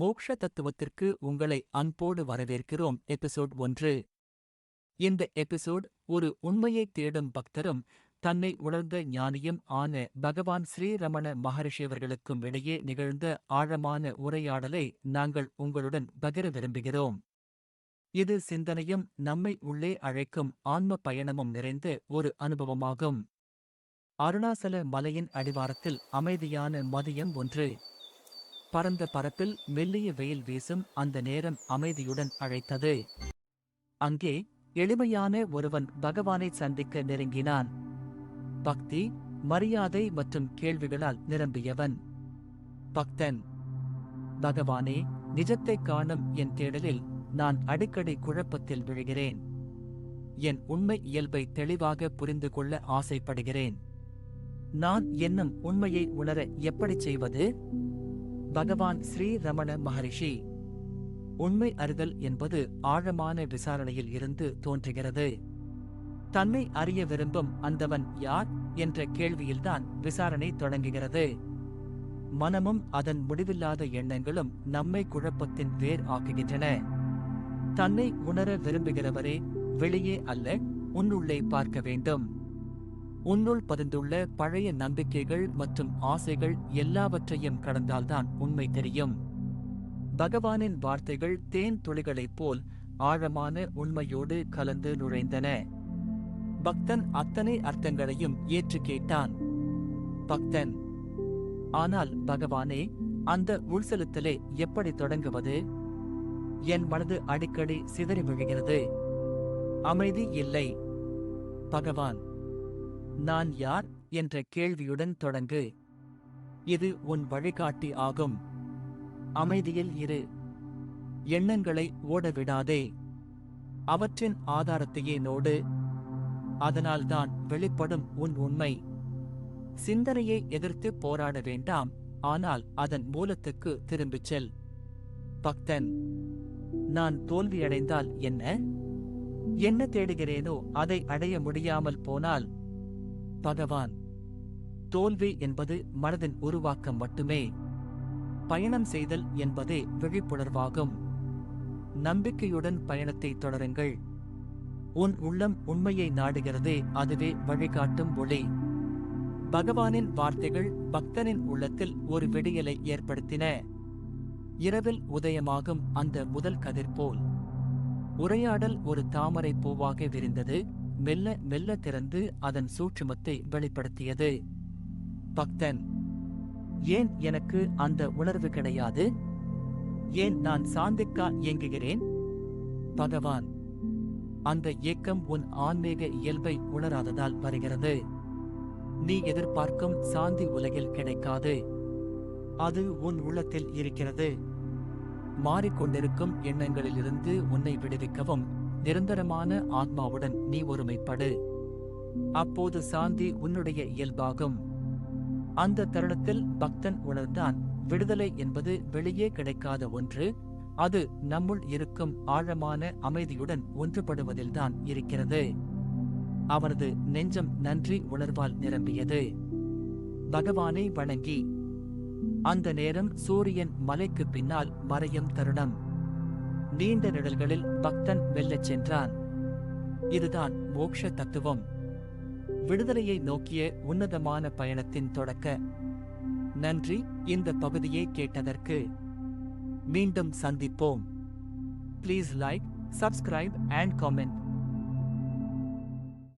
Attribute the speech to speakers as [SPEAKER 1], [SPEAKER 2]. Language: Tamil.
[SPEAKER 1] மோக்ஷ தத்துவத்திற்கு உங்களை அன்போடு வரவேற்கிறோம். எபிசோட் ஒன்று. இந்த எபிசோட் ஒரு உண்மையை தேடும் பக்தரும் தன்னை உணர்ந்த ஞானியும் ஆன பகவான் ஸ்ரீரமண மகரிஷியவர்களுக்கும் இடையே நிகழ்ந்த ஆழமான உரையாடலை நாங்கள் உங்களுடன் பகிர விரும்புகிறோம். இது சிந்தனையும் நம்மை உள்ளே அழைக்கும் ஆன்ம பயணமும் நிறைந்த ஒரு அனுபவமாகும். அருணாசல மலையின் அடிவாரத்தில் அமைதியான மதியம் ஒன்று. பரந்த பரப்பில் மெல்லிய வெயில் வீசும் அந்த நேரம் அமைதியுடன் அழைத்தது. அங்கே எளிமையான ஒருவன் பகவானை சந்திக்க நெருங்கினான். பக்தி மரியாதை மற்றும் கேள்விகளால் நிரம்பியவன். பக்தன் பகவானே நிஜத்தைக் காணும் என் தேடலில் நான் அடிக்கடி குழப்பத்தில் விழுகிறேன். என் உண்மை இயல்பை தெளிவாக புரிந்து கொள்ள ஆசைப்படுகிறேன். நான் என்னும் உண்மையை உணர எப்படிச் செய்வது? பகவான் ஸ்ரீ ரமண மகரிஷி. உண்மை அறிதல் என்பது ஆழமான விசாரணையில் இருந்து தோன்றுகிறது. தன்னை அறிய விரும்பும் அந்தவன் யார் என்ற கேள்வியில்தான் விசாரணை தொடங்குகிறது. மனமும் அதன் முடிவில்லாத எண்ணங்களும் நம்மை குழப்பத்தின் வேர் ஆக்குகின்றன. தன்னை உணர விரும்புகிறவரே வெளியே அல்ல உன்னுள்ளே பார்க்க வேண்டும். உன்னுள் பதிந்துள்ள பழைய நம்பிக்கைகள் மற்றும் ஆசைகள் எல்லாவற்றையும் கடந்தால்தான் உண்மை தெரியும். பகவானின் வார்த்தைகள் தேன் துளிகளைப் போல் ஆழமான உண்மையோடு கலந்து நுழைந்தன. பக்தன் அத்தனை அர்த்தங்களையும் ஏற்று கேட்டான். பக்தன் ஆனால் பகவானே அந்த உள்செலுத்தலே எப்படி தொடங்குவது? என் மனது அடிக்கடி சிதறி விழுகிறது. அமைதி இல்லை. பகவான் நான் யார் என்ற கேள்வியுடன் தொடங்கு. இது உன் வழிகாட்டி ஆகும். அமைதியில் இரு. எண்ணங்களை ஓடவிடாதே. அவற்றின் ஆதாரத்தையே நோடு. அதனால்தான் வெளிப்படும் உன் உண்மை. சிந்தனையை எதிர்த்து போராட வேண்டாம். ஆனால் அதன் மூலத்துக்கு திரும்பிச் செல். பக்தன் நான் தோல்வியடைந்தால் என்ன? என்ன தேடுகிறேனோ அதை அடைய முடியாமல் போனால் பகவான் தோல்வி என்பது மனதின் உருவாக்கம் மட்டுமே. பயணம் செய்தல் என்பதே விழிப்புணர்வாகும். நம்பிக்கையுடன் பயணத்தை தொடருங்கள். உன் உள்ளம் உண்மையை நாடுகிறதே அதுவே வழிகாட்டும் ஒளி. பகவானின் வார்த்தைகள் பக்தனின் உள்ளத்தில் ஒரு விடியலை ஏற்படுத்தின. இரவில் உதயமாகும் அந்த முதல் கதிர் போல். உரையாடல் ஒரு தாமரை பூவாக விரிந்தது. மெல்ல மெல்ல திறந்து அதன் சூட்சுமத்தை வெளிப்படுத்தியது. பக்தன் ஏன் எனக்கு அந்த உணர்வு கிடையாது? ஏன் நான் சாந்திக்கா இயங்குகிறேன்? பகவான் அந்த ஏக்கம் உன் ஆன்மீக இயல்பை உணராததால் வருகிறது. நீ எதிர்பார்க்கும் சாந்தி உலகில் கிடைக்காது. அது உன் உள்ளத்தில் இருக்கிறது. மாறிக்கொண்டிருக்கும் எண்ணங்களிலிருந்து உன்னை விடுவிக்கவும் நிரந்தரமான ஆத்மாவுடன் நீ ஒருமைப்படு. அப்போது சாந்தி உன்னுடைய இயல்பாகும். அந்த தருணத்தில் பக்தன் உணர்ந்தான் விடுதலை என்பது வெளியே கிடைக்காத ஒன்று அது நம்முள் இருக்கும் ஆழமான அமைதியுடன் ஒன்றுபடுவதில்தான் இருக்கிறது. அவனது நெஞ்சம் நன்றி உணர்வால் நிரம்பியது. பகவானை வணங்கி அந்த நேரம் சூரியன் மலைக்கு பின்னால் மறையும் தருணம். நீண்ட நிழல்களில் பக்தன் வெல்லச் சென்றான். இதுதான் மோக்ஷ தத்துவம். விடுதலையை நோக்கிய உன்னதமான பயணத்தின் தொடக்க. நன்றி இந்த பகுதியை கேட்டதற்கு. மீண்டும் சந்திப்போம். Please like subscribe and comment